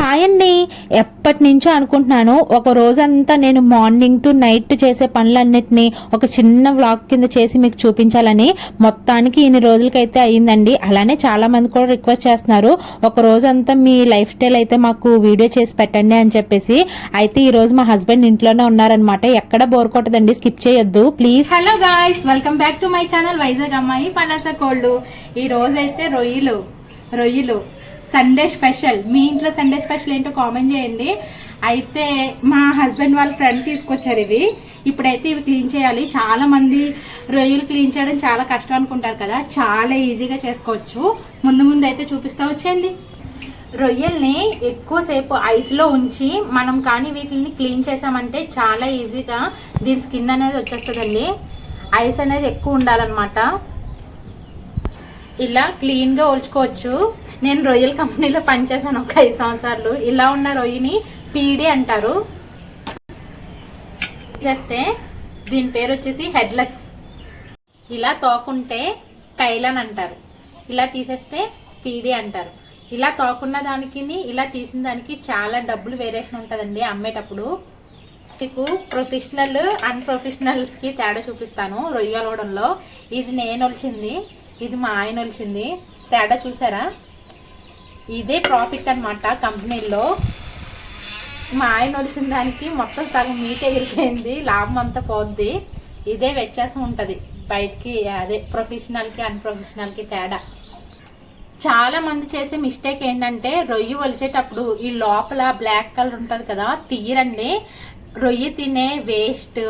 Hi అండి ఎప్పటి నుంచో అనుకుంటున్నాను. ఒక రోజంతా నేను మార్నింగ్ టు నైట్ చేసే పనులన్నిటినీ ఒక చిన్న వ్లాగ్ కింద చేసి మీకు చూపించాలని మొత్తానికి ఇన్ని రోజులకైతే అయ్యిందండి. అలానే చాలా మంది కూడా రిక్వెస్ట్ చేస్తున్నారు. ఒక రోజంతా మీ లైఫ్ స్టైల్ అయితే మాకు వీడియో చేసి పెట్టండి అని చెప్పేసి. అయితే ఈ రోజు మా హస్బెండ్ ఇంట్లోనే ఉన్నారనమాట ఎక్కడ బోర్ కొట్టదండి స్కిప్ చేయొద్దు. Please. Hello guys welcome back to my channel Vizag అమ్మాయి పనాస కోల్డ్ ఈ రోజైతే రొయ్యలు రొయ్యలు. సండే స్పెషల్ మీ ఇంట్లో సండే స్పెషల్ ఏంటో కామెంట్ చేయండి. అయితే మా హస్బెండ్ వాళ్ళ ఫ్రెండ్ తీసుకొచ్చారు ఇవి. ఇప్పుడైతే ఇవి క్లీన్ చేయాలి. చాలా మంది రొయ్యలు క్లీన్ చేయడం చాలా కష్టం అనుకుంటారు కదా. చాలా ఈజీగా చేసుకోవచ్చు. ముందు ముందు అయితే చూపిస్తా వచ్చేయండి. రొయ్యల్ని ఎక్కువసేపు ఐస్లో ఉంచి మనం కానీ వీటిని క్లీన్ చేసామంటే చాలా ఈజీగా దీని స్కిన్ అనేది వచ్చేస్తుందండి. ఐస్ అనేది ఎక్కువ ఉండాలన్నమాట. ఇలా క్లీన్గా ఒలుచుకోవచ్చు. నేను రొయ్యల కంపెనీలో పనిచేశాను ఒక ఐదు సంవత్సరాలు. ఇలా ఉన్న రొయ్యని పీడి అంటారు. చేస్తే దీని పేరు వచ్చేసి హెడ్లెస్ ఇలా తోకుంటే టైలన్ అంటారు. ఇలా తీసేస్తే పీడి అంటారు. ఇలా తోకున్న దానికి ఇలా తీసిన దానికి చాలా డబ్బులు వేరియేషన్ ఉంటుందండి అమ్మేటప్పుడు. మీకు ప్రొఫెషనల్ అన్ప్రొఫెషనల్కి తేడా చూపిస్తాను రొయ్యలోడంలో ఇది నేను వచ్చింది ఇది మా ఆయన ఒలిచింది. తేడా చూసారా? ఇదే ప్రాఫిట్ అనమాట కంపెనీలో మా ఆయన ఒలిచిన దానికి మొత్తం సగం మీట్ ఎగిరిపోయింది. లాభం అంతా పోద్ది. ఇదే వ్యత్యాసం ఉంటుంది. బయటికి అదే ప్రొఫెషనల్కి అన్ప్రొఫెషనల్కి తేడా. చాలా మంది చేసే మిస్టేక్ ఏంటంటే రొయ్యి ఒలిచేటప్పుడు ఈ లోపల బ్లాక్ కలర్ ఉంటుంది కదా తీయరండి రొయ్యి తినే వేస్ట్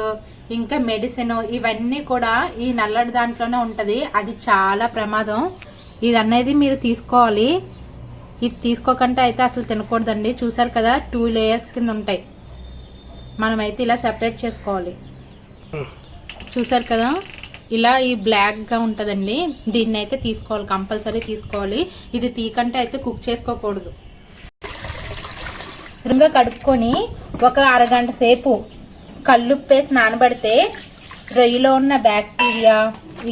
ఇంకా మెడిసిన్ ఇవన్నీ కూడా ఈ నల్లటి దాంట్లోనే ఉంటుంది. అది చాలా ప్రమాదం. ఇది అనేది మీరు తీసుకోవాలి. ఇది తీసుకోకుండా అయితే అసలు తినకూడదండి. చూసారు కదా టూ లేయర్స్ కింద ఉంటాయి. మనమైతే ఇలా సెపరేట్ చేసుకోవాలి. చూసారు కదా ఇలా ఈ బ్లాక్గా ఉంటుందండి. దీన్ని అయితే తీసుకోవాలి. కంపల్సరీ తీసుకోవాలి. ఇది తీకంటే అయితే కుక్ చేసుకోకూడదు. రుంగా కడుక్కొని ఒక అరగంట సేపు కళ్ళుప్పేసి నానబడితే రొయ్యలో ఉన్న బ్యాక్టీరియా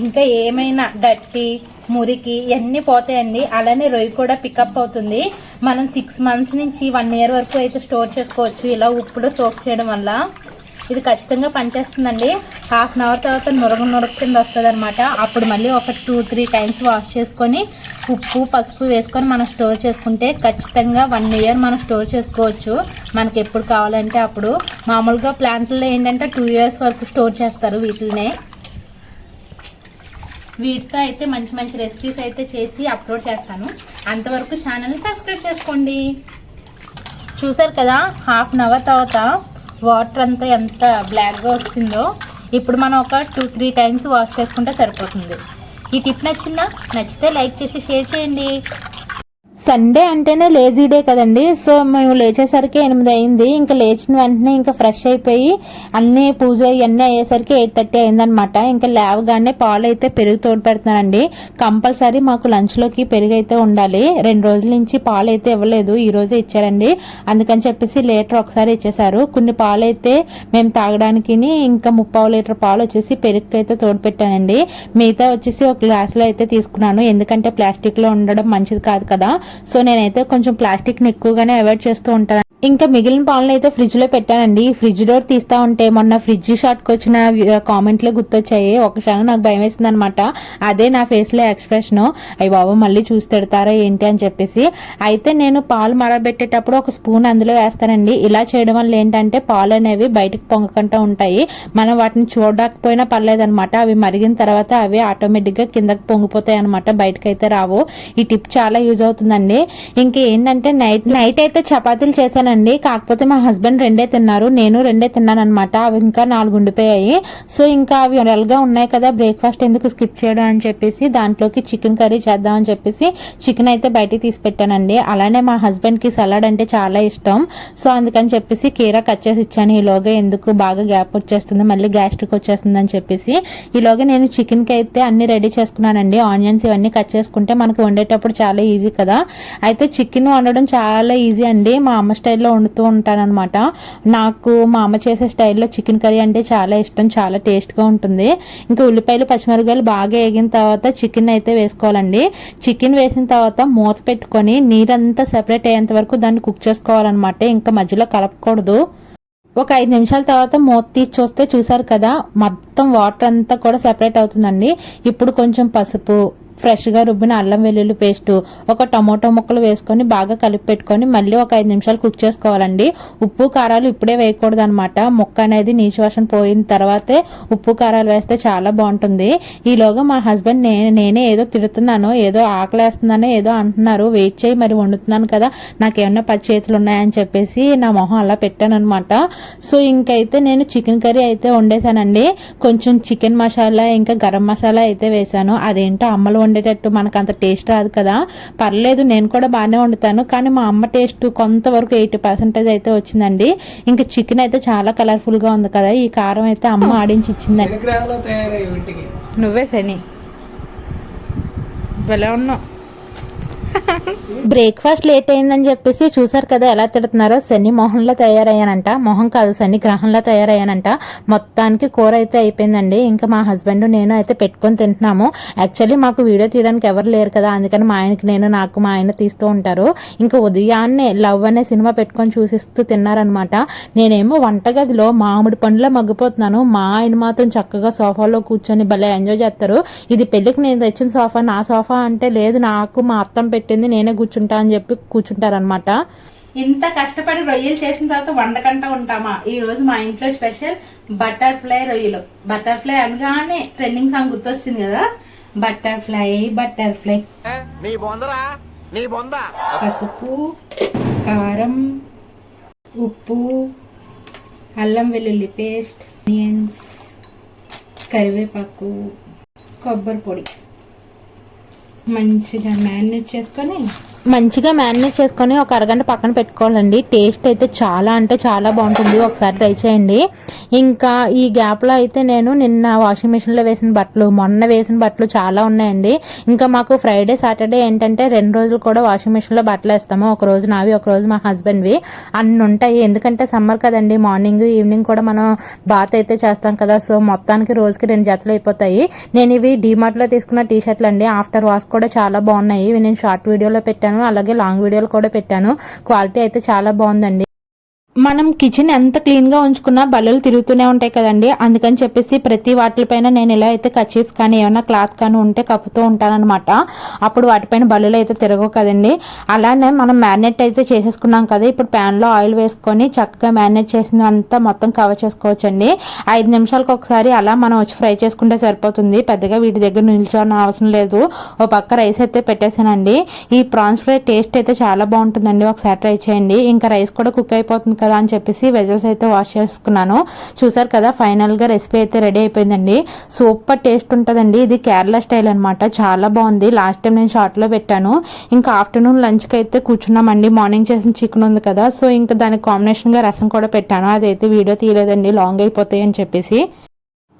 ఇంకా ఏమైనా డట్టి మురికి ఇవన్నీ పోతాయండి. అలానే రొయ్యి కూడా పికప్ అవుతుంది. మనం సిక్స్ మంత్స్ నుంచి వన్ ఇయర్ వరకు అయితే స్టోర్ చేసుకోవచ్చు. ఇలా ఉప్పులో సోక్ చేయడం వల్ల. ఇది ఖచ్చితంగా పనిచేస్తుందండి. హాఫ్ అన్ అవర్ తర్వాత నురగ నురగ కింద వస్తుంది అనమాట అప్పుడు మళ్ళీ ఒక టూ త్రీ టైమ్స్ వాష్ చేసుకొని ఉప్పు పసుపు వేసుకొని మనం స్టోర్ చేసుకుంటే ఖచ్చితంగా వన్ ఇయర్ మనం స్టోర్ చేసుకోవచ్చు. మనకి ఎప్పుడు కావాలంటే అప్పుడు. మామూలుగా ప్లాంట్లో ఏంటంటే టూ ఇయర్స్ వరకు స్టోర్ చేస్తారు వీటినే వీటితో అయితే మంచి మంచి రెసిపీస్ అయితే చేసి అప్లోడ్ చేస్తాను. అంతవరకు ఛానల్ని సబ్స్క్రైబ్ చేసుకోండి. చూసారు కదా? హాఫ్ అన్ అవర్ తర్వాత వాటర్ అంతా ఎంత బ్లాక్గా వస్తుందో ఇప్పుడు మనం ఒక టూ త్రీ టైమ్స్ వాష్ చేసుకుంటే సరిపోతుంది. ఈ టిప్ నచ్చిందా? నచ్చితే లైక్ చేసి షేర్ చేయండి. సండే అంటేనే లేజీ డే కదండి. సో మేము లేచేసరికి ఎనిమిది అయింది. ఇంకా లేచిన వెంటనే ఇంకా ఫ్రెష్ అయిపోయి అన్ని పూజ ఇవన్నీ అయ్యేసరికి ఎయిట్ థర్టీ అయిందనమాట ఇంకా లేవగానే పాలు అయితే పెరుగు తోడు పెడుతున్నానండి. కంపల్సరీ మాకు లంచ్లోకి పెరుగు అయితే ఉండాలి. రెండు రోజుల నుంచి పాలు అయితే ఇవ్వలేదు. ఈ రోజే ఇచ్చారండి. అందుకని చెప్పేసి లీటర్ ఒకసారి ఇచ్చేసారు కొన్ని పాలు అయితే మేము తాగడానికి ఇంకా ముప్పావు లీటర్ పాలు వచ్చేసి పెరుగు అయితే తోడు పెట్టానండి. మిగతా వచ్చేసి ఒక గ్లాస్లో అయితే తీసుకున్నాను. ఎందుకంటే ప్లాస్టిక్లో ఉండడం మంచిది కాదు కదా. సో నేనైతే కొంచెం ప్లాస్టిక్ని ఎక్కువగానే అవాయిడ్ చేస్తూ ఉంటాను. ఇంకా మిగిలిన పాలను అయితే ఫ్రిడ్జ్లో పెట్టానండి ఫ్రిడ్జ్ డోర్ తీస్తా ఉంటే మొన్న ఫ్రిడ్జ్ షాట్ వచ్చిన కామెంట్లే గుర్తొచ్చాయి. ఒక క్షణం నాకు భయం వేసింది అనమాట అదే నా ఫేస్లో ఎక్స్ప్రెషన్. అయ్యి బాబు మళ్ళీ చూసి తిడతారా ఏంటి అని చెప్పేసి. అయితే నేను పాలు మరబెట్టేటప్పుడు ఒక స్పూన్ అందులో వేస్తానండి. ఇలా చేయడం వల్ల ఏంటంటే పాలు అనేవి బయటకు పొంగకుండా ఉంటాయి. మనం వాటిని చూడకపోయినా పర్లేదనమాట. అవి మరిగిన తర్వాత అవి ఆటోమేటిక్గా కిందకి పొంగిపోతాయి అనమాట. బయటకైతే అయితే రావు. ఈ టిప్ చాలా యూజ్ అవుతుందండి. ఇంకా ఏంటంటే నైట్ నైట్ అయితే చపాతీలు తిన్నానండి కాకపోతే మా హస్బెండ్ రెండే తిన్నారు. నేను రెండే తిన్నాను అనమాట అవి ఇంకా నాలుగు ఉండిపోయాయి. సో ఇంకా అవి రెల్గా ఉన్నాయి కదా బ్రేక్ఫాస్ట్ ఎందుకు స్కిప్ చేయడం అని చెప్పేసి దాంట్లోకి చికెన్ కర్రీ చేద్దాం అని చెప్పేసి చికెన్ అయితే బయటికి తీసి పెట్టానండి. అలానే మా హస్బెండ్కి సలాడ్ అంటే చాలా ఇష్టం. సో అందుకని చెప్పేసి కీరా కట్ చేసి ఇచ్చాను. ఈలోగా ఎందుకు బాగా గ్యాప్ వచ్చేస్తుంది మళ్ళీ గ్యాస్ట్రిక్ వచ్చేస్తుంది అని చెప్పేసి. ఈలోగా నేను చికెన్కి అయితే అన్ని రెడీ చేసుకున్నానండి. ఆనియన్స్ ఇవన్నీ కట్ చేసుకుంటే మనకు వండేటప్పుడు చాలా ఈజీ కదా. అయితే చికెన్ వండడం చాలా ఈజీ అండి. మా అమ్మ స్టైల్ స్టైల్లో వండుతూ ఉంటానన్నమాట. నాకు మా అమ్మ చేసే స్టైల్లో చికెన్ కర్రీ అంటే చాలా ఇష్టం చాలా టేస్ట్గా ఉంటుంది. ఇంకా ఉల్లిపాయలు పచ్చిమిరపకాయలు బాగా వేగిన తర్వాత చికెన్ అయితే వేసుకోవాలండి. చికెన్ వేసిన తర్వాత మూత పెట్టుకొని నీరంతా సెపరేట్ అయ్యేంత వరకు దాన్ని కుక్ చేసుకోవాలన్నమాట. ఇంకా మధ్యలో కలపకూడదు. ఒక ఐదు నిమిషాల తర్వాత మూత తీసి చూస్తే చూసారు కదా మొత్తం వాటర్ అంతా కూడా సెపరేట్ అవుతుందండి. ఇప్పుడు కొంచెం పసుపు ఫ్రెష్గా రుబ్బిన అల్లం వెల్లుల్లి పేస్ట్ ఒక టమోటో ముక్కలు వేసుకొని బాగా కలిపి పెట్టుకొని మళ్ళీ ఒక ఐదు నిమిషాలు కుక్ చేసుకోవాలండి. ఉప్పు కారాలు ఇప్పుడే వేయకూడదు అనమాట ముక్క అనేది నీచు వర్షం పోయిన తర్వాతే ఉప్పు కారాలు వేస్తే చాలా బాగుంటుంది. ఈలోగా మా హస్బెండ్ నేను నేనే ఏదో తిడుతున్నాను ఏదో ఆకలేస్తుందని ఏదో అంటున్నారు. వెయిట్ చేయి మరి వండుతున్నాను కదా నాకేమన్నా పచ్చి చేతులు ఉన్నాయని చెప్పేసి నా మొహం అలా పెట్టాను అనమాట సో ఇంకైతే నేను చికెన్ కర్రీ అయితే వండేసానండి కొంచెం చికెన్ మసాలా ఇంకా గరం మసాలా అయితే వేసాను అదేంటో అమ్మలు వండేటట్టు మనకు అంత టేస్ట్ రాదు కదా. పర్లేదు నేను కూడా బాగానే వండుతాను. కానీ మా అమ్మ టేస్ట్ కొంతవరకు ఎయిటీ పర్సెంటేజ్ అయితే వచ్చిందండి. ఇంకా చికెన్ అయితే చాలా కలర్ఫుల్గా ఉంది కదా. ఈ కారం అయితే అమ్మ ఆడించి ఇచ్చిందండి నువ్వే శని. భలే ఉన్నావు. బ్రేక్ఫాస్ట్ లేట్ అయిందని చెప్పేసి చూసారు కదా ఎలా తిడుతున్నారో. శని మొహంలో తయారయ్యానంట. మొహం కాదు శని గ్రహంలో తయారయ్యానంట. మొత్తానికి కూర అయితే అయిపోయిందండి. ఇంకా మా హస్బెండ్ నేను అయితే పెట్టుకొని తింటున్నాము. యాక్చువల్లీ మాకు వీడియో తీయడానికి ఎవరు లేరు కదా. అందుకని మా ఆయనకి నేను నాకు మా ఆయన తీస్తూ ఉంటారు. ఇంకా ఉదయాన్నే లవ్ అనే సినిమా పెట్టుకొని చూసిస్తూ తిన్నారనమాట నేనేమో వంటగదిలో మామిడి పండులో మగ్గిపోతున్నాను. మా ఆయన మాత్రం చక్కగా సోఫాలో కూర్చొని భలే ఎంజాయ్ చేస్తారు. ఇది పెళ్ళికి నేను తెచ్చిన సోఫా నా సోఫా అంటే లేదు. నాకు మా అత్తం పెట్టింది నేనే కూర్చుంటా అని చెప్పి కూర్చుంటారనమాట ఇంత కష్టపడి రొయ్యలు చేసిన తర్వాత వండకంట ఉంటామా? ఈ రోజు మా ఇంట్లో స్పెషల్ బటర్ఫ్లై రొయ్యలు. బటర్ఫ్లై అనగానే ట్రెండింగ్ సాంగ్ గుర్తొచ్చింది కదా? Butterfly butterfly. నీ బొందరా? నీ బొంద? పసుపు కారం ఉప్పు అల్లం వెల్లుల్లి పేస్ట్ ఆనియన్స్ కరివేపాకు కొబ్బరి పొడి. మంచిగా మ్యారినేట్ చేసుకొని మంచిగా మ్యారినేట్ చేసుకొని ఒక అరగంట పక్కన పెట్టుకోవాలండి. టేస్ట్ అయితే చాలా అంటే చాలా బాగుంటుంది. ఒకసారి ట్రై చేయండి. ఇంకా ఈ గ్యాప్లో అయితే నేను నిన్న వాషింగ్ మిషన్లో వేసిన బట్టలు మొన్న వేసిన బట్టలు చాలా ఉన్నాయండి. ఇంకా మాకు ఫ్రైడే సాటర్డే ఏంటంటే రెండు రోజులు కూడా వాషింగ్ మిషన్లో బట్టలు వేస్తాము. ఒక రోజు నావి ఒక రోజు మా హస్బెండ్వి. అన్ని ఉంటాయి. ఎందుకంటే సమ్మర్ కదండి. మార్నింగ్ ఈవినింగ్ కూడా మనం బాత్ అయితే చేస్తాం కదా. సో మొత్తానికి రోజుకి రెండు జతలు అయిపోతాయి. నేను ఇవి డీమార్ట్లో తీసుకున్న టీ షర్ట్లు అండి ఆఫ్టర్ వాష్ కూడా చాలా బాగున్నాయి. ఇవి నేను షార్ట్ వీడియోలో పెట్టాను. అలాగే లాంగ్ వీడియోలు కూడా పెట్టాను. క్వాలిటీ అయితే చాలా బాగుందండి. మనం కిచెన్ ఎంత క్లీన్గా ఉంచుకున్నా బల్లలు తిరుగుతూనే ఉంటాయి కదండి. అందుకని చెప్పేసి ప్రతి వాటిపైన నేను ఇలా అయితే కచీఫ్స్ కానీ ఏమైనా క్లాత్ కానీ ఉంటే కప్పుతూ ఉంటానన్నమాట. అప్పుడు వాటిపైన బల్లులు అయితే తిరగవు కదండి. అలానే మనం మ్యారినేట్ అయితే చేసేసుకున్నాం కదా ఇప్పుడు ప్యాన్లో ఆయిల్ వేసుకొని చక్కగా మ్యారినేట్ చేసిన అంతా మొత్తం కవర్ చేసుకోవచ్చండి. ఐదు నిమిషాలకు ఒకసారి అలా మనం వచ్చి ఫ్రై చేసుకుంటే సరిపోతుంది. పెద్దగా వీటి దగ్గర నిల్చోని అవసరం లేదు. ఓ పక్క రైస్ అయితే పెట్టేసానండి ఈ ప్రాన్స్ ఫ్రై టేస్ట్ అయితే చాలా బాగుంటుందండి. ఒకసారి ట్రై చేయండి. ఇంకా రైస్ కూడా కుక్ అయిపోతుంది కదా అని చెప్పేసి వెజల్స్ అయితే వాష్ చేసుకున్నాను. చూసారు కదా ఫైనల్గా రెసిపీ అయితే రెడీ అయిపోయిందండి. సూపర్ టేస్ట్ ఉంటుందండి. ఇది కేరళ స్టైల్ అనమాట చాలా బాగుంది. లాస్ట్ టైం నేను షార్ట్లో పెట్టాను. ఇంకా ఆఫ్టర్నూన్ లంచ్కి అయితే కూర్చున్నామండి. మార్నింగ్ చేసిన చికెన్ ఉంది కదా. సో ఇంకా దానికి కాంబినేషన్గా రసం కూడా పెట్టాను. అదైతే వీడియో తీయలేదండి. లాంగ్ అయిపోతాయి అని చెప్పేసి.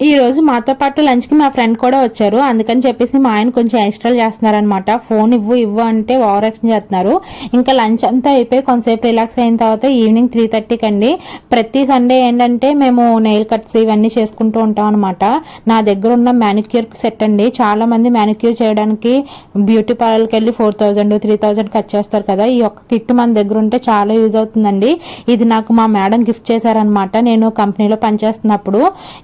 ఈ రోజు మాతో పాటు లంచ్కి మా ఫ్రెండ్ కూడా వచ్చారు. అందుకని చెప్పేసి మా ఆయన కొంచెం ఎక్స్ట్రా చేస్తున్నారనమాట ఫోన్ ఇవ్వు ఇవ్వు అంటే ఓవర్ యాక్షన్ చేస్తున్నారు. ఇంకా లంచ్ అంతా అయిపోయి కొంతసేపు రిలాక్స్ అయిన తర్వాత ఈవినింగ్ త్రీ థర్టీకి అండి. ప్రతి సండే ఏంటంటే మేము నెయిల్ కట్స్ ఇవన్నీ చేసుకుంటూ ఉంటాం అనమాట నా దగ్గర ఉన్న మ్యానిక్యూర్ సెట్ అండి. చాలా మంది మ్యానిక్యూర్ చేయడానికి బ్యూటీ పార్లర్కి వెళ్ళి ఫోర్ థౌజండ్ త్రీ థౌజండ్ ఖర్చు చేస్తారు కదా. ఈ ఒక్క కిట్ మన దగ్గర ఉంటే చాలా యూజ్ అవుతుందండి. ఇది నాకు మా మేడం గిఫ్ట్ చేశారనమాట నేను కంపెనీలో పనిచేస్తున్నప్పుడు.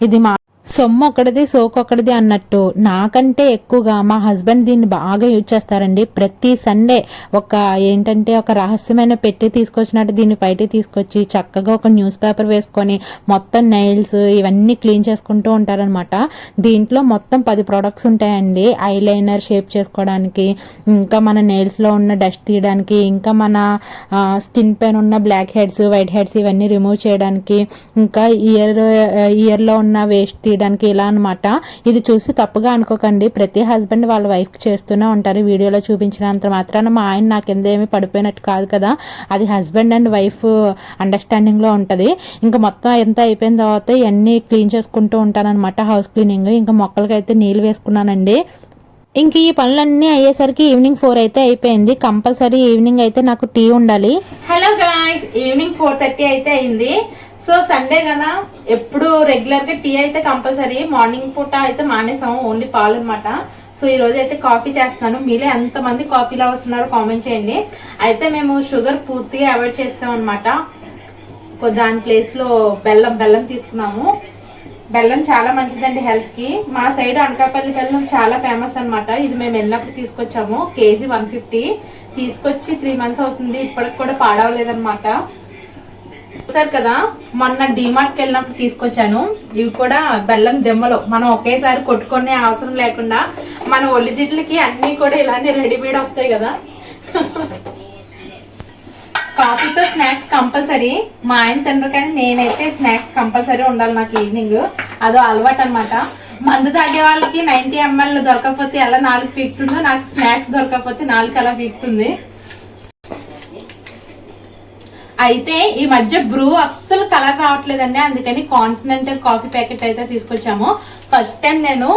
ఇది మా సొమ్ము ఒకటిది సోకు ఒకటిది అన్నట్టు. నాకంటే ఎక్కువగా మా హస్బెండ్ దీన్ని బాగా యూజ్ చేస్తారండి. ప్రతి సండే ఒక ఏంటంటే ఒక రహస్యమైన పెట్టి తీసుకొచ్చినట్టు దీన్ని బయటికి తీసుకొచ్చి చక్కగా ఒక న్యూస్ పేపర్ వేసుకొని మొత్తం నైల్స్ ఇవన్నీ క్లీన్ చేసుకుంటూ ఉంటారనమాట దీంట్లో మొత్తం పది ప్రొడక్ట్స్ ఉంటాయండి. ఐ లైనర్ షేప్ చేసుకోవడానికి ఇంకా మన నెయిల్స్లో ఉన్న డస్ట్ తీయడానికి ఇంకా మన స్కిన్ పైన ఉన్న బ్లాక్ హెడ్స్ వైట్ హెడ్స్ ఇవన్నీ రిమూవ్ చేయడానికి ఇంకా ఇయర్ ఇయర్లో ఉన్న వేస్ట్ చేయడానికి ఇలా అనమాట ఇది చూసి తప్పుగా అనుకోకండి. ప్రతి హస్బెండ్ వాళ్ళ వైఫ్ చేస్తూనే ఉంటారు. వీడియోలో చూపించినంత మాత్రాన మా ఆయన నాకు ఏమీ పడిపోయినట్టు కాదు కదా. అది హస్బెండ్ అండ్ వైఫ్ అండర్స్టాండింగ్లో ఉంటుంది. ఇంకా మొత్తం ఎంత అయిపోయిన తర్వాత ఇవన్నీ క్లీన్ చేసుకుంటూ ఉంటానన్నమాట హౌస్ క్లీనింగ్. ఇంకా మొక్కలకైతే నీళ్ళు వేసుకున్నానండి. ఇంక ఈ పనులన్నీ అయ్యేసరికి ఈవినింగ్ ఫోర్ అయితే అయిపోయింది. కంపల్సరీ ఈవినింగ్ అయితే నాకు టీ ఉండాలి. Hello guys evening four thirty అయితే అయింది. సో సండే కదా ఎప్పుడు రెగ్యులర్గా టీ అయితే కంపల్సరీ మార్నింగ్ పూట అయితే మానేసాము ఓన్లీ పాలు అనమాట సో ఈ రోజు అయితే కాఫీ చేస్తున్నాను. మీరే ఎంత మంది కాఫీ లవర్స్ ఉన్నారో కామెంట్ చేయండి. అయితే మేము షుగర్ పూర్తిగా అవాయిడ్ చేస్తాం అనమాట దాని ప్లేస్లో బెల్లం బెల్లం తీసుకున్నాము. బెల్లం చాలా మంచిదండి హెల్త్కి. మా సైడ్ అనకాపల్లి బెల్లం చాలా ఫేమస్ అనమాట ఇది మేము వెళ్ళినప్పుడు తీసుకొచ్చాము. KG one fifty. తీసుకొచ్చి త్రీ మంత్స్ అవుతుంది. ఇప్పటికి కూడా పాడవలేదన్నమాట. సార్ కదా మొన్న డిమార్ట్కి వెళ్ళినప్పుడు తీసుకొచ్చాను. ఇవి కూడా బెల్లం దెమ్మలు. మనం ఒకేసారి కొట్టుకునే అవసరం లేకుండా మన ఒళ్ళు జిట్లకి అన్ని కూడా ఇలానే రెడీమేడ్ వస్తాయి కదా. కాఫీతో స్నాక్స్ కంపల్సరీ. మా ఆయన తినరు కానీ నేనైతే స్నాక్స్ కంపల్సరీ ఉండాలి నాకు ఈవినింగ్. అదో అలవాటు అనమాట మందు తాగే వాళ్ళకి నైన్టీ ఎంఎల్ దొరకకపోతే ఎలా నాలుగు పీకుతుందో నాకు స్నాక్స్ దొరకకపోతే నాలుగు అలా పీకుతుంది. అయితే ఈ మధ్య బ్రూ అస్సలు కలర్ రావట్లేదండి. అందుకని కాంటినెంటల్ కాఫీ ప్యాకెట్ అయితే తీసుకొచ్చాము. ఫస్ట్ టైం నేను.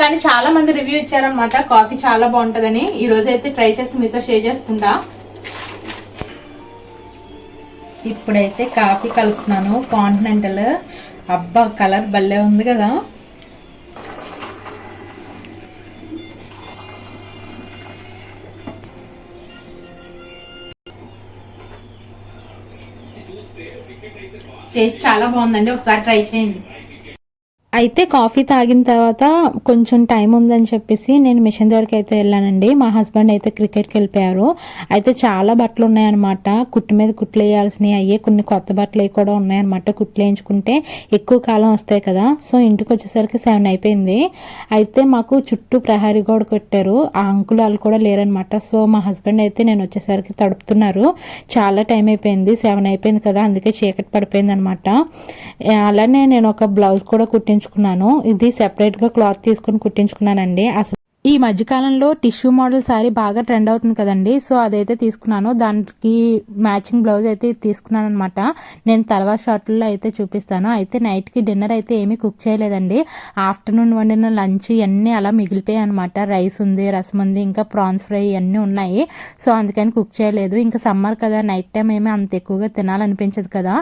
కానీ చాలా మంది రివ్యూ ఇచ్చారనమాట కాఫీ చాలా బాగుంటుందని. ఈ రోజు అయితే ట్రై చేసి మీతో షేర్ చేసుకుంటా. ఇప్పుడైతే కాఫీ కలుపుతున్నాను. కాంటినెంటల్ అబ్బా కలర్ భలే ఉంది కదా. టేస్ట్ చాలా బాగుందండి. ఒకసారి ట్రై చేయండి. అయితే కాఫీ తాగిన తర్వాత కొంచెం టైం ఉందని చెప్పేసి నేను మిషన్ దగ్గరికి అయితే వెళ్ళానండి. మా హస్బెండ్ అయితే క్రికెట్కి వెళ్ళిపోయారు. అయితే చాలా బట్టలు ఉన్నాయన్నమాట. కుట్టు మీద కుట్లు వేయాల్సినవి అయ్యే కొన్ని కొత్త బట్టలు అవి కూడా ఉన్నాయన్నమాట. కుట్లు వేయించుకుంటే ఎక్కువ కాలం వస్తాయి కదా. సో ఇంటికి వచ్చేసరికి సెవెన్ అయిపోయింది. అయితే మాకు చుట్టూ ప్రహారీ గోడ కొట్టారు. ఆ అంకులు వాళ్ళు కూడా లేరనమాట సో మా హస్బెండ్ అయితే నేను వచ్చేసరికి తడుపుతున్నారు. చాలా టైం అయిపోయింది. సెవెన్ అయిపోయింది కదా. అందుకే చీకటి పడిపోయింది అనమాట అలానే నేను ఒక బ్లౌజ్ కూడా కుట్టించుకున్నాను. ఇది సెపరేట్గా క్లాత్ తీసుకుని కుట్టించుకున్నానండి. అసలు ఈ మధ్యకాలంలో టిష్యూ మోడల్ శారీ బాగా ట్రెండ్ అవుతుంది కదండి. సో అదైతే తీసుకున్నాను. దానికి మ్యాచింగ్ బ్లౌజ్ అయితే తీసుకున్నాను అనమాట నేను తర్వాత షార్ట్లో అయితే చూపిస్తాను. అయితే నైట్కి డిన్నర్ అయితే ఏమీ కుక్ చేయలేదండి. ఆఫ్టర్నూన్ వండిన లంచ్ ఇవన్నీ అలా మిగిలిపోయాయి అనమాట రైస్ ఉంది రసం ఉంది ఇంకా ప్రాన్స్ ఫ్రై ఇవన్నీ ఉన్నాయి. సో అందుకని కుక్ చేయలేదు. ఇంకా సమ్మర్ కదా నైట్ టైం ఏమీ అంత ఎక్కువగా తినాలనిపించదు కదా.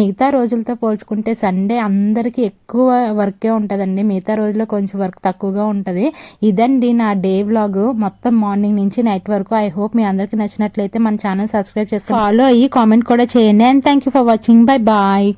మిగతా రోజులతో పోల్చుకుంటే సండే అందరికీ ఎక్కువ వర్కే ఉంటుందండి. మిగతా రోజుల్లో కొంచెం వర్క్ తక్కువగా ఉంటుంది. ఇదండి నా డే వ్లాగ్ మొత్తం మార్నింగ్ నుంచి నైట్ వరకు. ఐ హోప్ మీ అందరికీ నచ్చినట్లయితే మన ఛానల్ సబ్స్క్రైబ్ చేసుకోండి ఫాలో అయ్యి కామెంట్ కూడా చేయండి. And thank you for watching bye bye